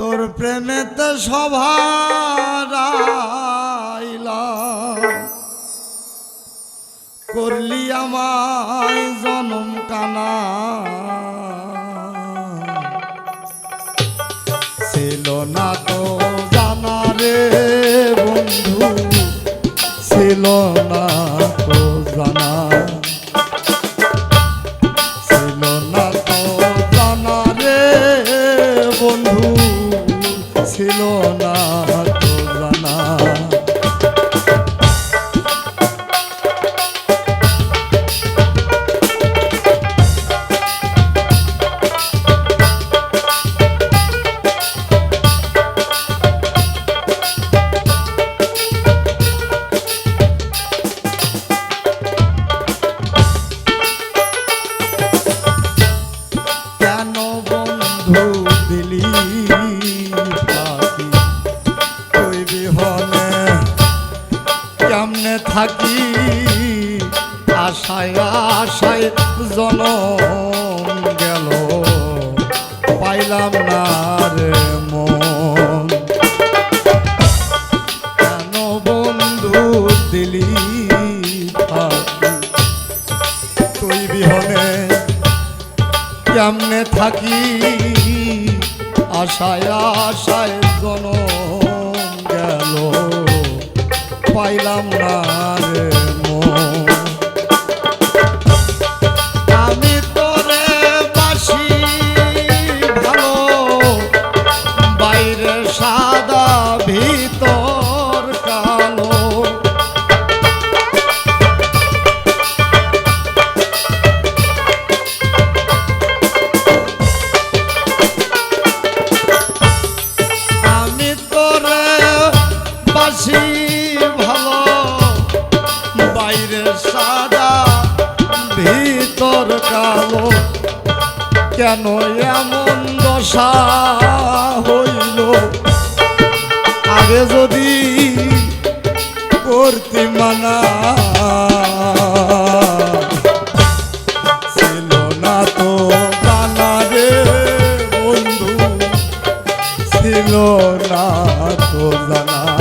তোর প্রেমেতে সভারাইলা করলি আমায় জনম কানা। ছিল না তো জানা রে বন্ধু, ছিল না তো জানা। না থাকি, আশায় আশায় জনম গেল। পাইলাম না রে মন। কেন বন্ধু দিলি তুই বিহনে কেমনে থাকি? আশায় আশায় জনম পাইলাম না আমি বাইরে সাদা ভিতর বাইরে সাদা, ভিতর কালো। কেন এমন দশা হইল? আগে যদি করতি মানা ছিল না তো বন্ধু, ছিল না তো জানা।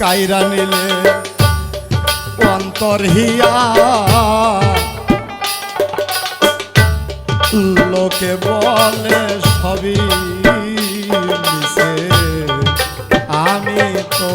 কাইরা নিলে অন্তর হিয়া। লোকে বলে সবই আমি তো